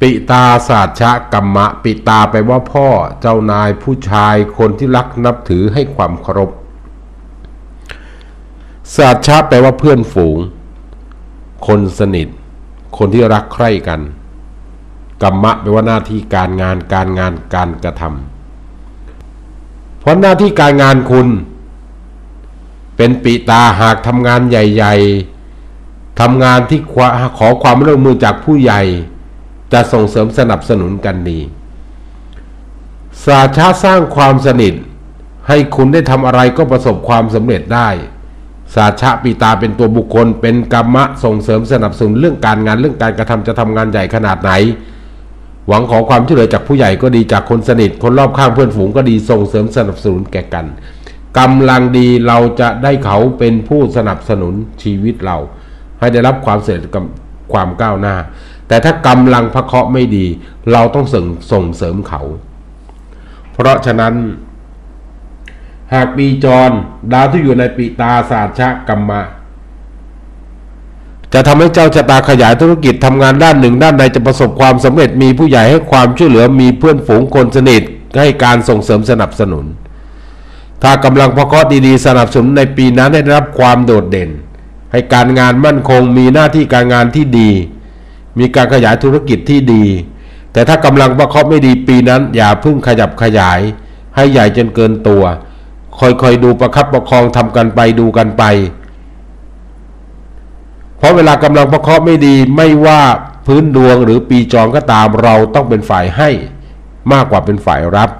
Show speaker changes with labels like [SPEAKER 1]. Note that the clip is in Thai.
[SPEAKER 1] ปิตาศาสชะกัมมะ ปิตาไปลว่าพ่อเจ้านายผู้ชายคนที่รักนับถือให้ความเคารพศาสชะแปลว่าเพื่อนฝูง คนสนิท คนที่รักใคร่กันกัมมะแปลว่าหน้าที่การงานการงานการกระทำเพราะหน้าที่การงานคุณ เป็นปิตาหากทำงานใหญ่ ๆทำงานที่ขอความร่วมมือจากผู้ใหญ่ จะส่งเสริมสนับสนุนกันดีสาชาสร้างความสนิท ให้คุณได้ทำอะไรก็ประสบความสำเร็จได้สาชะปีตาเป็นตัวบุคคล เป็นกรรมะส่งเสริมสนับสนุนเรื่องการงานเรื่องการกระทำจะทำงานใหญ่ขนาดไหน หวังขอความช่วยเหลือจากผู้ใหญ่ก็ดีจากคนสนิท คนรอบข้างเพื่อนฝูงก็ดีส่งเสริมสนับสนุนแก่กันกำลังดีเราจะได้เขาเป็นผู้สนับสนุนชีวิตเรา ให้ได้รับความเสร็จกับ ความก้าวหน้า แต่ถ้ากำลังพระเคราะห์ไม่ดี เราต้องส่งส่งเสริมเขา เพราะฉะนั้น หากปีจรดาวที่อยู่ในปีตาศาสชะกรรมะจะทำให้เจ้าชะตาขยายธุรกิจทำงานด้านหนึ่งด้านใดจะประสบความสำเร็จมีผู้ใหญ่ให้ความช่วยเหลือมีเพื่อนฝูงคนสนิทให้การส่งเสริมสนับสนุน ถ้ากำลังพอเคราะห์ดีๆสนับสนุนในปีนั้นได้รับความโดดเด่น ให้การงานมั่นคง มีหน้าที่การงานที่ดี มีการขยายธุรกิจที่ดี แต่ถ้ากำลังประคราะห์ไม่ดีปีนั้น อย่าพึ่งขยับขยาย ให้ใหญ่จนเกินตัวคอยๆดูประคับประคองทำกันไปดูกันไป เพราะเวลากำลังประคราะห์ไม่ดีไม่ว่าพื้นดวงหรือปีจองก็ตามเราต้องเป็นฝ่ายให้มากกว่าเป็นฝ่ายรับ